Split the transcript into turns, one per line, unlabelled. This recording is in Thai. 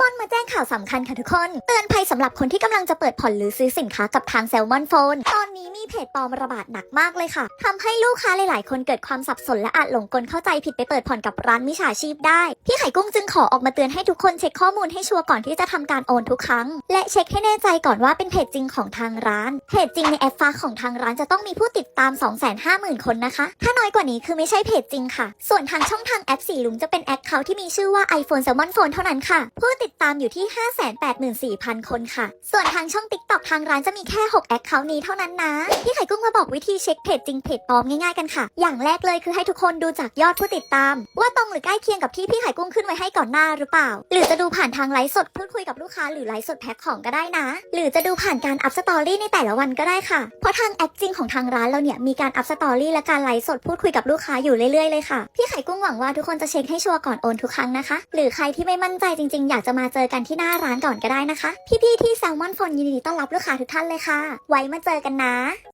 มอนมาแจ้งข่าวสำคัญค่ะทุกคน เตือนภัยสำหรับคนที่กำลังจะเปิดผ่อนหรือซื้อสินค้ากับทางแซลมอนโฟน ตอนนี้มีเพจปลอมระบาดหนักมากเลยค่ะทำให้ลูกค้าหลาย ๆ คนเกิดความสับสนและอาจหลงกลเข้าใจผิดไปเปิดผ่อนกับร้านมิจฉาชีพได้ พี่ไข่กุ้งจึงขอออกมาเตือนให้ทุกคนเช็คข้อมูลให้ชัวร์ก่อนที่จะทำการโอนทุกครั้ง และเช็คให้แน่ใจก่อนว่าเป็นเพจจริงของทางร้าน เพจจริงในแอปฟ้าของทางร้านจะต้องมีผู้ติดตาม 250,000 คนนะคะ ถ้าน้อยกว่านี้คือไม่ใช่เพจจริงค่ะ ส่วนทางช่องทางแอปสีลุงจะเป็นแอคเคาท์ที่มีชื่อว่า iPhone Salmon Phone เท่านั้นค่ะ ผู้ติดตามอยู่ที่ 584,000 คนค่ะ ส่วนทางช่อง TikTok ทางร้านจะมีแค่ 6 แอคเคาท์นี้เท่านั้นนะ พี่ไข่กุ้งมาบอกวิธีเช็คเพจจริงเพจปลอมง่ายๆกันค่ะ อย่างแรกเลยคือให้ทุกคนดูจากยอดผู้ติดตาม ว่าตรงหรือใกล้เคียงกับที่พี่ไข่กุ้งขึ้นไว้ให้ก่อนหน้าหรือเปล่า หรือจะดูผ่านทางไลฟ์สดพูดคุยกับลูกค้าหรือไลฟ์สดแพ็คของก็ได้นะ หรือจะดูผ่านการอัพสตอรี่ในแต่ละวันก็ได้ค่ะ เพราะทางแอปจริงของทางร้านเราเนี่ยมีการอัพสตอรี่และการไลฟ์สดพูดคุยกับลูกค้าอยู่เรื่อยๆเลยค่ะ พี่ไข่กุ้งหวังว่าทุกคนจะเช็คให้ชัวร์ก่อนโอนทุกครั้งนะคะ หรือใครที่ไม่มั่นใจจริงๆ อยากจะมาเจอกันที่หน้าร้านก่อนก็ได้นะคะ พี่ๆที่แซลมอนฟอนยินดีต้อนรับลูกค้าทุกท่านเลยค่ะ ไว้มาเจอกันนะ